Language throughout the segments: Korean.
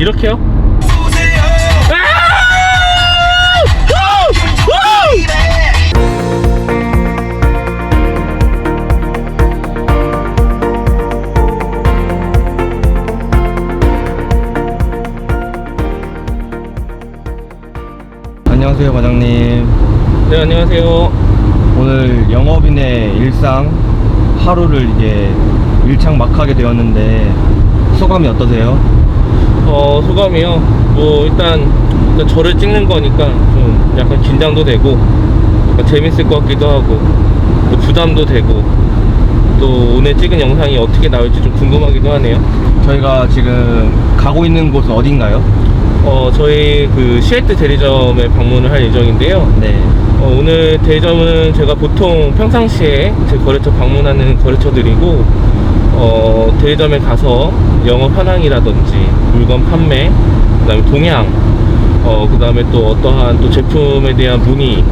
이렇게요? 안녕하세요 과장님 네 안녕하세요 오늘 영업인의 일상 하루를 이제 일창 막하게 되었는데 소감이 어떠세요? 어 소감이요. 뭐 일단, 일단 저를 찍는 거니까 좀 약간 긴장도 되고 약간 재밌을 것 같기도 하고 또 부담도 되고 또 오늘 찍은 영상이 어떻게 나올지 좀 궁금하기도 하네요. 저희가 지금 가고 있는 곳은 어딘가요? 어 저희 그 시애트 대리점에 방문을 할 예정인데요. 네. 어, 오늘 대리점은 제가 보통 평상시에 제 거래처 방문하는 거래처들이고 어, 대리점에 가서 영업 현황이라든지 물건 판매 그다음에 동향 어, 그다음에 또 어떠한 또 제품에 대한 문의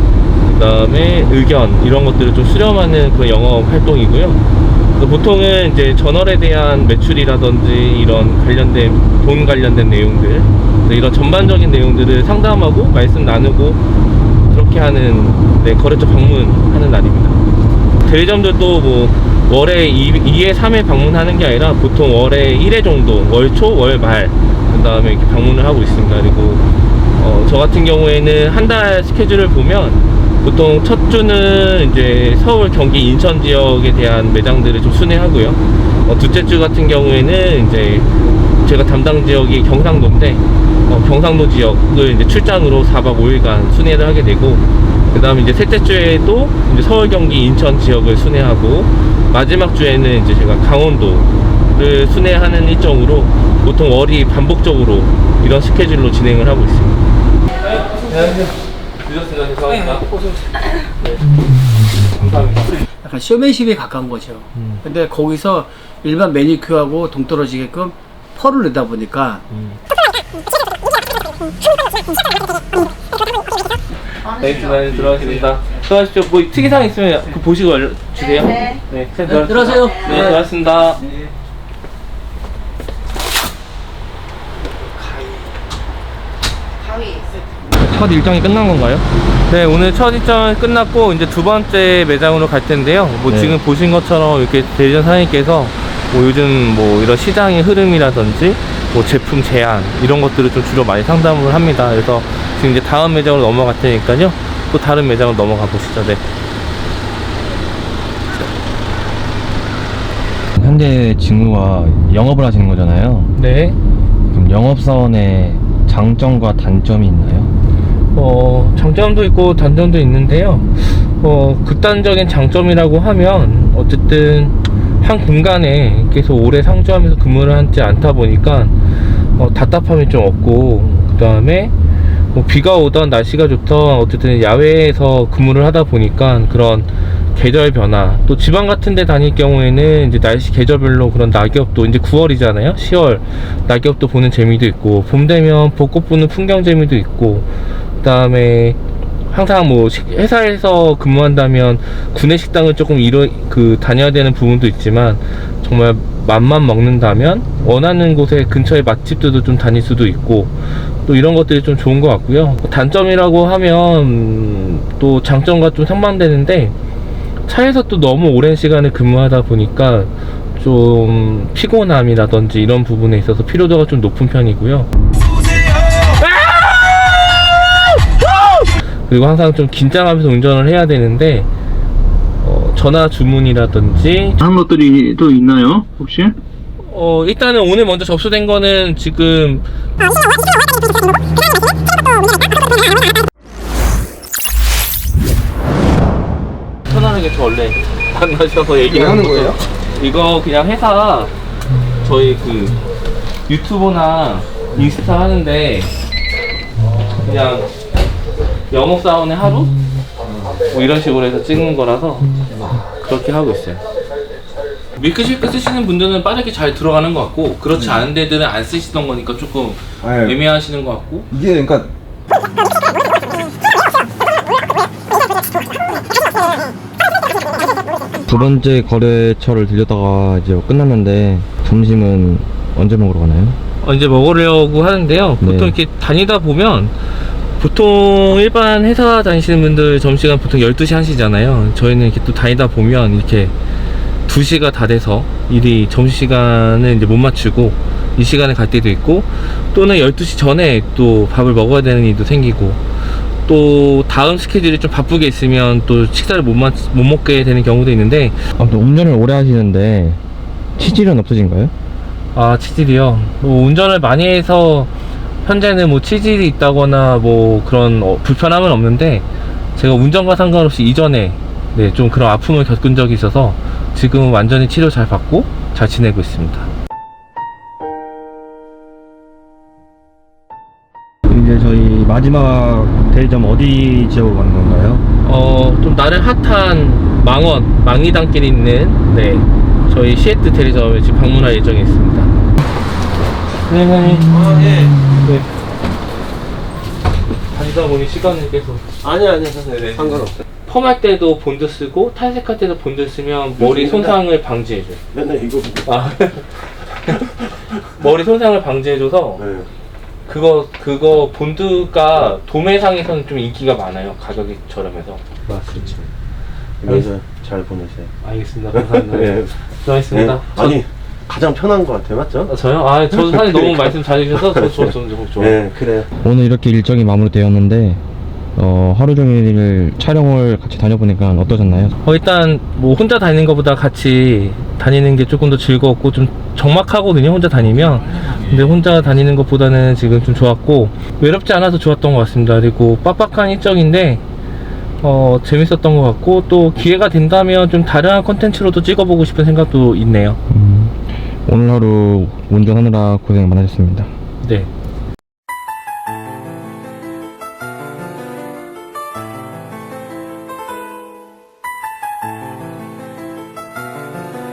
그다음에 의견 이런 것들을 좀 수렴하는 그런 영업 활동이고요. 보통은 이제 전월에 대한 매출이라든지 이런 관련된 돈 관련된 내용들 이런 전반적인 내용들을 상담하고 말씀 나누고 그렇게 하는 네, 거래처 방문하는 날입니다. 대리점들도 뭐 월에 2, 2회 3회 방문하는 게 아니라 보통 월에 1회 정도 월초 월말 그 다음에 이렇게 방문을 하고 있습니다. 그리고 어, 저 같은 경우에는 한 달 스케줄을 보면 보통 첫 주는 이제 서울, 경기, 인천 지역에 대한 매장들을 좀 순회하고요. 어, 둘째 주 같은 경우에는 이제 제가 담당 지역이 경상도인데 어, 경상도 지역을 이제 출장으로 4박 5일간 순회를 하게 되고 그 다음에 이제 셋째 주에도 이제 서울, 경기, 인천 지역을 순회하고 마지막 주에는 이제 제가 강원도를 순회하는 일정으로 보통 월이 반복적으로 이런 스케줄로 진행을 하고 있습니다. 안녕하세요. 늦었습니다. 죄송합니다. 네. 감사합니다. 약간 쇼맨십에 가까운 거죠. 음. 근데 거기서 일반 매니큐어하고 동떨어지게끔 펄을 내다 보니까 네, 주말 들어가겠습니다. 수고하십시오. 뭐 특이사항 있으면 그 보시고 알려 주세요. 네. 네, 네, 네, 들어가세요. 네, 들어갔습니다. 가위. 첫 일정이 끝난 건가요? 네, 오늘 첫 일정 끝났고 이제 두 번째 매장으로 갈 텐데요. 뭐 네. 지금 보신 것처럼 이렇게 대리점 사장님께서 뭐 요즘 뭐 이런 시장의 흐름이라든지 뭐 제품 제안 이런 것들을 좀 주로 많이 상담을 합니다. 그래서 지금 이제 다음 매장으로 넘어갈 테니까요. 또 다른 매장으로 넘어가 보시죠. 네. 현재 직무가 영업을 하시는 거잖아요 네. 그럼 영업사원의 장점과 단점이 있나요? 어, 장점도 있고 단점도 있는데요. 어, 극단적인 장점이라고 하면 어쨌든 한 공간에 계속 오래 상주하면서 근무를 하지 않다 보니까 어, 답답함이 좀 없고 그 다음에 뭐 비가 오던 날씨가 좋던 어쨌든 야외에서 근무를 하다 보니까 그런 계절 변화 또 지방 같은 데 다닐 경우에는 이제 날씨 계절별로 그런 낙엽도 이제 9월이잖아요? 10월. 낙엽도 보는 재미도 있고 봄 되면 벚꽃 보는 풍경 재미도 있고 그 다음에 항상 뭐 식- 회사에서 근무한다면 구내 식당을 조금 이뤄 그 다녀야 되는 부분도 있지만 정말 맘만 먹는다면 원하는 곳에 근처에 맛집들도 좀 다닐 수도 있고 또 이런 것들이 좀 좋은 것 같고요 단점이라고 하면 음, 또 장점과 좀 상반되는데 차에서 또 너무 오랜 시간을 근무하다 보니까 좀 피곤함이라든지 이런 부분에 있어서 피로도가 좀 높은 편이고요. 그리고 항상 좀 긴장하면서 운전을 해야 되는데 어, 전화 주문이라든지 다른 것들이 또 있나요? 혹시? 어, 일단은 오늘 먼저 접수된 거는 지금 편안하게 저 원래 만나셔서 얘기하는 거예요? 이거 그냥 회사 저희 그 유튜브나 인스타 하는데 그냥 영업사원의 하루? 뭐 이런 식으로 해서 찍는 거라서 그렇게 하고 있어요. 밀크쉐이크 쓰시는 분들은 빠르게 잘 들어가는 것 같고 그렇지 않은 데들은 안 쓰시던 거니까 조금 아유. 애매하시는 것 같고 이게 그러니까 두 번째 거래처를 들렸다가 이제 끝났는데 점심은 언제 먹으러 가나요? 어, 이제 먹으려고 하는데요. 보통 네. 이렇게 다니다 보면 보통 일반 회사 다니시는 분들 점심시간 보통 12시 1시잖아요. 저희는 이렇게 또 다니다 보면 이렇게 2시가 다 돼서 일이 점심시간을 이제 못 맞추고 이 시간에 갈 때도 있고 또는 12시 전에 또 밥을 먹어야 되는 일도 생기고 또 다음 스케줄이 좀 바쁘게 있으면 또 식사를 못, 맞, 못 먹게 되는 경우도 있는데 아무튼 운전을 오래 하시는데 치질은 없으신가요? 아 치질이요. 뭐 운전을 많이 해서 현재는 뭐 치질이 있다거나 뭐 그런 어, 불편함은 없는데 제가 운전과 상관없이 이전에 네 좀 그런 아픔을 겪은 적이 있어서 지금은 완전히 치료 잘 받고 잘 지내고 있습니다. 이제 저희 마지막 대리점 어디 지역으로 가는 건가요? 어 좀 나름 핫한 망원 망리단길 있는 네 저희 시애트 대리점에 지금 방문할 예정에 있습니다. 네. 네. 다니다 보니 시간을 계속 아니 아니 네네. 상관없어요. 펌할 때도 본드 쓰고 탈색할 때도 본드 쓰면 머리 요즘 손상을 방지해줘요. 맨날 이거 보고. 아 머리 손상을 방지해줘서 네. 그거 그거 본드가 도매상에서는 좀 인기가 많아요. 가격이 저렴해서. 맞습니다. 그래서 잘 보내세요. 알겠습니다. 감사합니다. 네. 수고하셨습니다. 네. 아니 가장 편한 것 같아요, 맞죠? 저, 저요? 아 저도 사실 너무 말씀 잘 해주셔서 저, 저, 저, 저, 저. 네, 그래요. 오늘 이렇게 일정이 마무리되었는데 어, 하루 종일 촬영을 같이 다녀보니까 어떠셨나요? 어, 일단 뭐 혼자 다니는 것보다 같이 다니는 게 조금 더 즐거웠고 좀 적막하거든요 혼자 다니면 근데 혼자 다니는 것보다는 지금 좀 좋았고 외롭지 않아서 좋았던 것 같습니다 그리고 빡빡한 일정인데 어 재밌었던 것 같고 또 기회가 된다면 좀 다른 컨텐츠로도 찍어보고 싶은 생각도 있네요 음, 오늘 하루 운전하느라 고생 많으셨습니다. 네